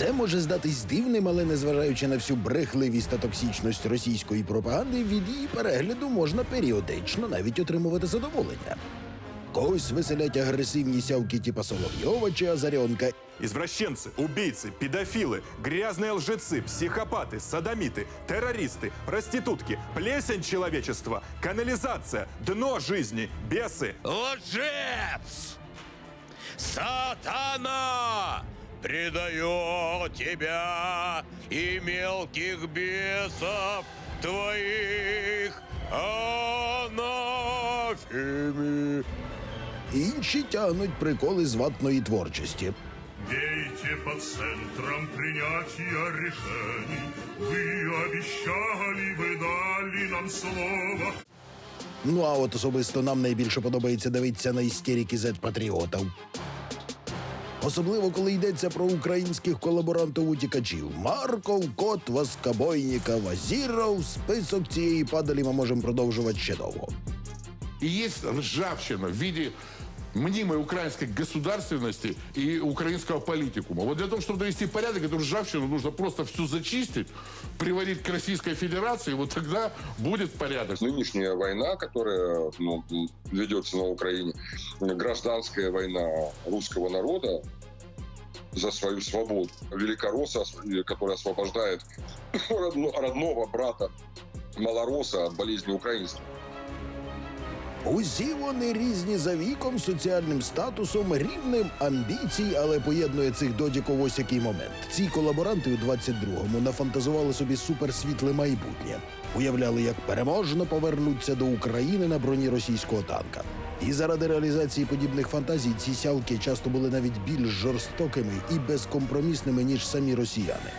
Це може здатись дивним, але незважаючи на всю брехливість та токсичність російської пропаганди, від її перегляду можна періодично навіть отримувати задоволення. Когось веселять агресивні сявки типа Соловйова чи Азаренка, Извращенцы, убийцы, педофилы, грязные лжецы, психопаты, садомиты, террористы, проститутки, плесень человечества, канализация, дно жизни, бесы. Лжец! Сатана! Предаю тебя и мелких бесов твоих анафеми. інші тягнуть приколи з ватної творчості. Дейте по центрам принятия решений. Вы обещали, вы дали нам слово. Ну а от особисто нам найбільше подобається дивитися на істерики зет-патріотів. Особливо, коли йдеться про українських колаборантів-утікачів. Марков, Кот, Воскобойніков, Вазіров. Список цієї падалі ми можемо продовжувати ще довго. Есть ржавчина в виде мнимой украинской государственности и украинского политикума. Вот для того, чтобы довести порядок, эту ржавчину нужно просто всю зачистить, приводить к Российской Федерации, вот тогда будет порядок. Нынешняя война, которая ну, ведется на Украине, гражданская война русского народа за свою свободу. Великоросса, ос- который освобождает родно- родного брата малороса от болезни украинства. Усі вони різні за віком, соціальним статусом, рівнем амбіцій, але поєднує цих додіков ось який момент. Ці колаборанти у 22-му нафантазували собі суперсвітле майбутнє. Уявляли, як переможно повернуться до України на броні російського танка. І заради реалізації подібних фантазій ці сялки часто були навіть більш жорстокими і безкомпромісними, ніж самі росіяни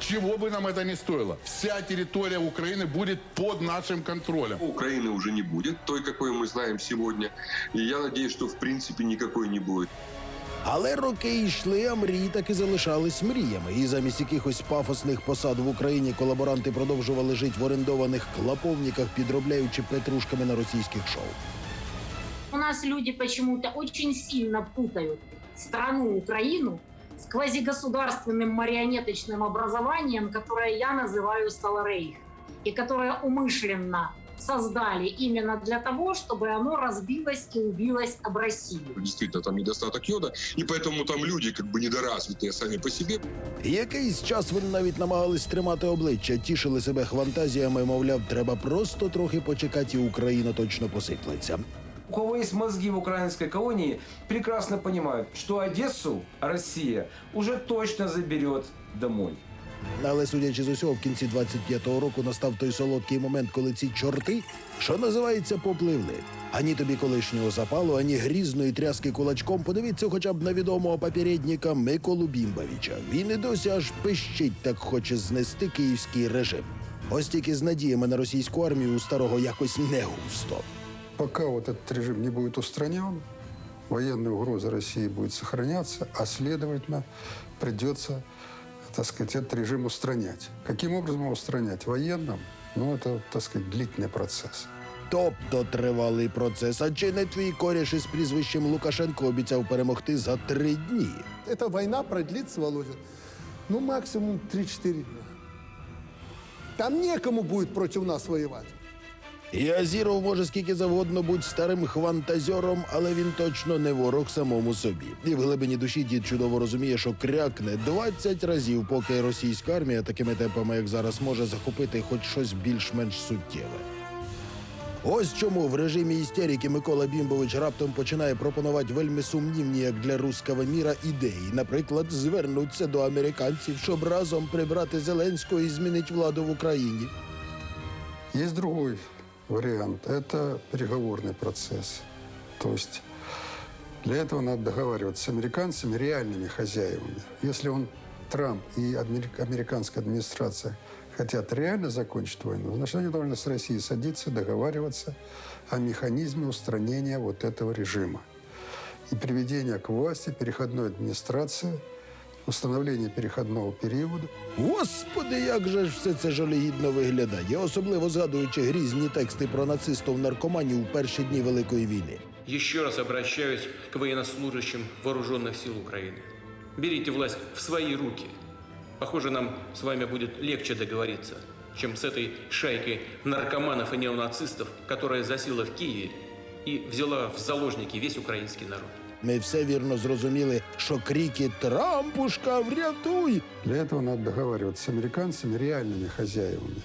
Чего бы нам это ни стоило, вся территория Украины будет под нашим контролем. Украины уже не будет, той, какой мы знаем сегодня. И я надеюсь, что в принципе никакой не будет. Але роки йшли, а мрії таки залишались мріями. І замість якихось пафосних посад в Україні колаборанти продовжували жити в орендованих клаповниках, підробляючи петрушками на російських шоу. У нас люди почему-то очень сильно путают страну Украину с квазигосударственным марионеточным образованием, которое я называю Сталарейх, и которое умышленно создали именно для того, чтобы оно разбилось и убилось об Россию. Действительно, там недостаток йода, и поэтому там люди как бы недоразвитые сами по себе. І Якийсь час вони навіть намагались тримати обличчя, тішили себе хвантазіями, мовляв, треба просто трохи почекати, і Україна точно посиплеться. У кого есть мозги в украинской колонии, прекрасно понимают, что Одессу Россия уже точно заберет домой. Але судячи з усього, в кінці 25-го року настав той солодкий момент, коли ці чорти, що називається, попливли. Ані тобі колишнього запалу, ані грізної тряски кулачком. Подивіться хоча б на відомого попередника Миколу Бімбавіча. Він і досі аж пищить, так хоче знести київський режим. Ось тільки з надіями на російську армію у старого якось не густо. Пока вот этот режим не будет устранен, военная угроза России будет сохраняться, а следовательно придется, так сказать, этот режим устранять. Каким образом его устранять? Военным? Ну, это, так сказать, длительный процесс. Тобто тривалий процес. А чи не твій коріш із прізвищем Лукашенко обіцяв перемогти за три дні? Эта война продлится, Володя, ну максимум 3-4 дня. Там некому будет против нас воевать. І Азіров може скільки завгодно бути старим хвантазьором, але він точно не ворог самому собі. І в глибині душі дід чудово розуміє, що крякне 20 разів, поки російська армія такими темпами, як зараз, може захопити хоч щось більш-менш суттєве. Ось чому в режимі істерики Микола Бімбович раптом починає пропонувати вельми сумнівні, як для руского міра, ідеї. Наприклад, звернутися до американців, щоб разом прибрати Зеленського і змінити владу в Україні. Есть другой вариант. Это переговорный процесс. То есть для этого надо договариваться с американцами, реальными хозяевами. Если он, Трамп и америк- американская администрация хотят реально закончить войну, значит, они должны с Россией садиться, договариваться о механизме устранения вот этого режима и приведения к власти переходной администрации, установления переходного периода, Господи, як же ж все це жалюгідно виглядає, особливо згадуючи грізні тексти про нацистів наркоманів у перші дні Великої війни. Еще раз обращаюсь к военнослужащим вооруженных сил Украины. Берите власть в свои руки. Похоже, нам с вами будет легче договориться, чем с этой шайкой наркоманов и неонацистов, которая засела в Киеве и взяла в заложники весь украинский народ. Ми все вірно зрозуміли, що крики Трампушка, врятуй! Для этого надо договариваться с американцами, реальными хозяевами.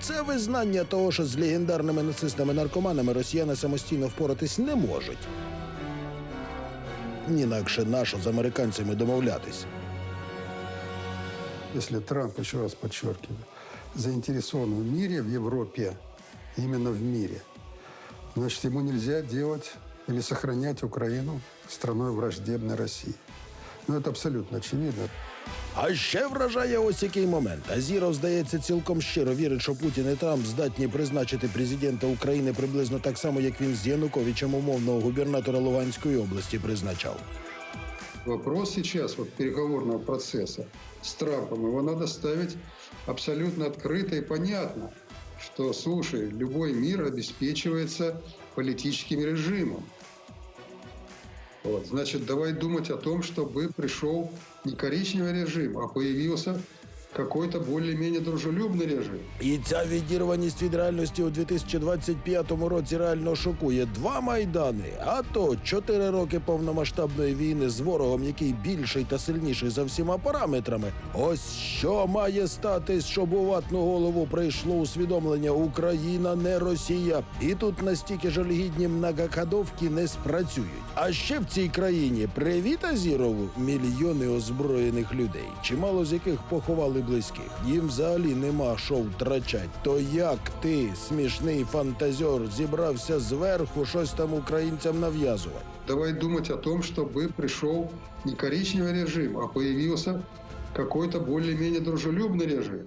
Це визнання того, що з легендарними нацистами-наркоманами росіяни самостійно впоратись не можуть. Інакше нащо з американцями домовлятись. Если Трамп, еще раз подчеркиваю, заинтересован в мире в Европе, именно в мире, значит, ему нельзя делать или сохранять Украину страной враждебной России. Ну, это абсолютно очевидно. А ще вражає ось який момент. Азіров, здається, цілком щиро вірить, що Путін і Трамп здатні призначити президента України приблизно так само, як він з Януковичем умовного губернатора Луганської області призначав. Вопрос сейчас вот переговорного процесса с Трампом, его надо ставить абсолютно открыто и понятно, что, слушай, любой мир обеспечивается политическим режимом. Вот, значит, давай думать о том, чтобы пришел не коричневый режим, а появился какой-то более-менее дружелюбный режим. І ця відірваність від реальності у 2025 році реально шокує. Два майдани, а то чотири роки повномасштабної війни з ворогом, який більший та сильніший за всіма параметрами. Ось що має статись, щоб у ватну голову прийшло усвідомлення Україна не Росія. І тут настільки жалюгідні многокадовки не спрацюють. А ще в цій країні привіт Азірову мільйони озброєних людей, чимало з яких поховали близьких. Їм взагалі нема що втрачать. То як ти, смішний фантазер, зібрався зверху щось там українцям нав'язувати? Давай думать о том, чтобы пришел не коричневый режим, а появился какой-то более-менее дружелюбный режим.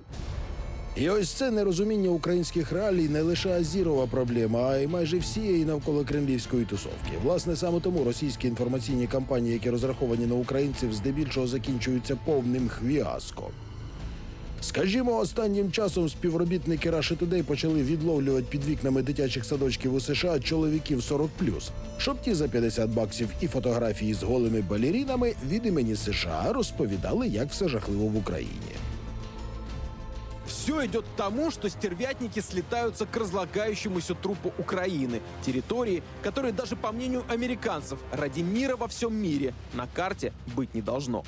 І ось це нерозуміння українських реалій не лише Азірова проблема, а й майже всієї навколо кремлівської тусовки. Власне, саме тому російські інформаційні кампанії, які розраховані на українців, здебільшого закінчуються повним хвіаско. Скажімо, останнім часом співробітники Russia Today почали відловлювати під вікнами дитячих садочків у США чоловіків 40+, щоб ті за 50 баксів і фотографії з голими балерінами від імені США розповідали, як все жахливо в Україні. Все идет к тому, что стервятники слетаются к разлагающемуся трупу Украины, территории, которой даже по мнению американцев ради мира во всем мире на карте быть не должно.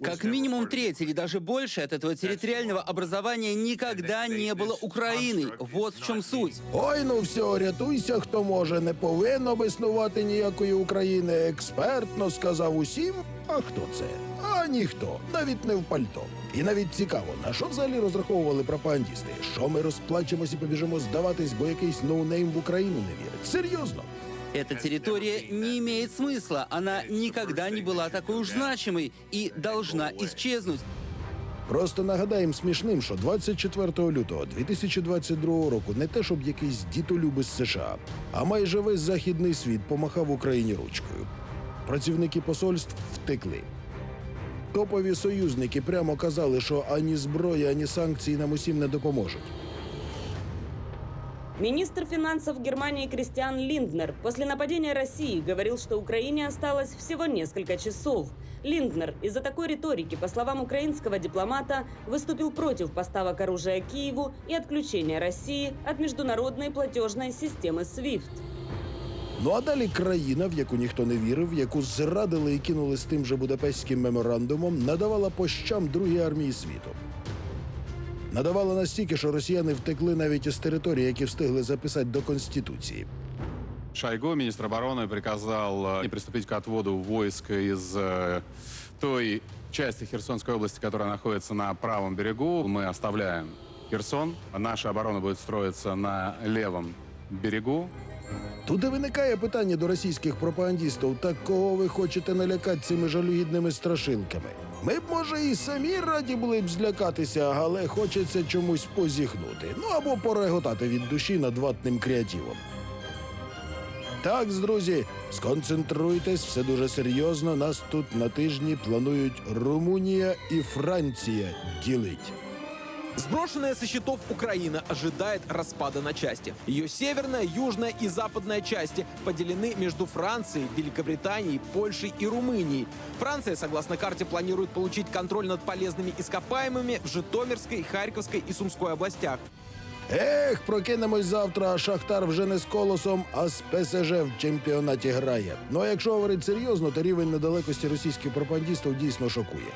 Как минимум треть или даже больше от этого территориального образования никогда не было Украиной. Вот в чем суть. Ой, ну все, рятуйся, хто може. Не повинно б існувати ніякої України. Експертно сказав усім. А хто це? А ніхто, навіть не в пальто. І навіть цікаво, на що взагалі розраховували пропагандісти? Що ми розплачемось і побіжимо здаватись, бо якийсь ноунейм в Україну не вірить. Серйозно. Эта территория не имеет смысла. Она никогда не была такой уж значимой и должна исчезнуть. Просто нагадаємо смішним, що 24 лютого 2022 року не те, щоб якийсь дітолюб із США, а майже весь західний світ помахав Україні ручкою. Працівники посольств втекли. Топові союзники прямо казали, що ані зброя, ані санкції нам усім не допоможуть. Министр финансов Германии Кристиан Линднер после нападения России говорил, что Украине осталось всего несколько часов. Линднер из-за такой риторики, по словам украинского дипломата, выступил против поставок оружия Киеву и отключения России от международной платежной системы SWIFT. Ну а далі країна, в яку ніхто не вірив, яку зрадили і кинули з тим же Будапештським меморандумом, надавала по щам другій армії світу. Надавала настільки, що росіяни втекли навіть із території, які встигли записати до конституції. Шойгу, министр обороны, приказал э, не приступить к отводу войск из э, той части Херсонской области, которая находится на правом берегу. Мы оставляем Херсон. Наша оборона будет строиться на левом берегу. Тут і виникає питання до російських пропагандістів: так кого ви хочете налякати цими жалюгідними страшилками? Ми б, може, і самі раді були б злякатися, але хочеться чомусь позіхнути. Ну або пореготати від душі над ватним креативом. Так, друзі, сконцентруйтесь, все дуже серйозно. Нас тут на тижні планують Румунія і Франція ділить. Сброшенная со счетов Украина ожидает распада на части. Ее северная, южная и западная части поделены между Францией, Великобританией, Польшей и Румынией. Франция, согласно карте, планирует получить контроль над полезными ископаемыми в Житомирской, Харьковской и Сумской областях. Ех, прокинемось завтра, а Шахтар вже не з колосом, а з ПСЖ в чемпіонаті грає. Ну а якщо говорити серйозно, то рівень недалекості російських пропагандістів дійсно шокує.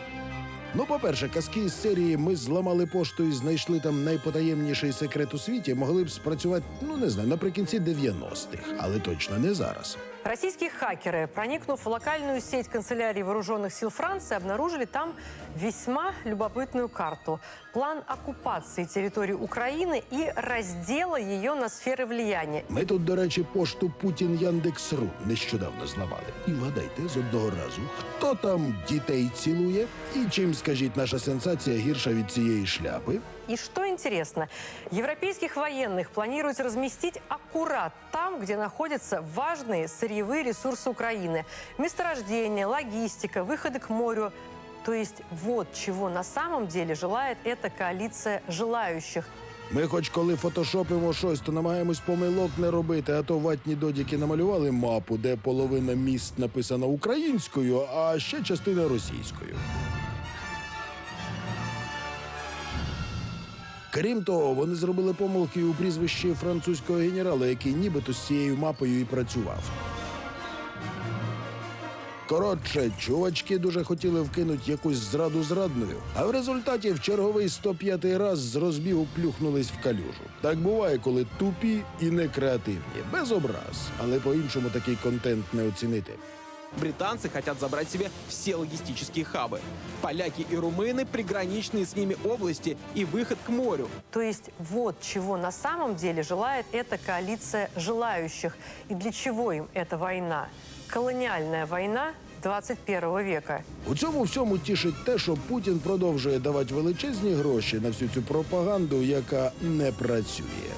Ну, по-перше, казки з серії Ми зламали пошту і знайшли там найпотаємніший секрет у світі могли б спрацювати, ну не знаю, наприкінці 90-х, але точно не зараз. Российские хакеры, проникнув в локальную сеть канцелярии вооруженных сил Франции, обнаружили там весьма любопытную карту. План оккупации территории Украины и раздела ее на сферы влияния. Ми тут, до речі, пошту Путін Яндекс.ру нещодавно зламали. І вгадайте з одного разу, хто там дітей цілує, і чим, скажіть, наша сенсація гірша від цієї шляпи. И что интересно, европейских военных планируют разместить аккурат там, где находятся важные сырьевые ресурсы Украины. Месторождения, логистика, выходы к морю. То есть вот чего на самом деле желает эта коалиция желающих. Ми, хоч коли фотошопимо щось, то намагаємось помилок не робити, а то ватні додіки намалювали мапу, де половина міст написана українською, а ще частина російською. Крім того, вони зробили помилки у прізвищі французького генерала, який нібито з цією мапою і працював. Коротше, чувачки дуже хотіли вкинути якусь зраду зрадною, а в результаті в черговий 105-й раз з розбігу плюхнулись в калюжу. Так буває, коли тупі і некреативні, без образ, але по-іншому такий контент не оцінити. Британцы хотят забрать себе все логистические хабы. Поляки и румыны – приграничные с ними области и выход к морю. То есть вот чего на самом деле желает эта коалиция желающих. И для чего им эта война? Колониальная война 21 века. У цьому всьому тішить те, що Путін продовжує давати величезні гроші на всю цю пропаганду, яка не працює.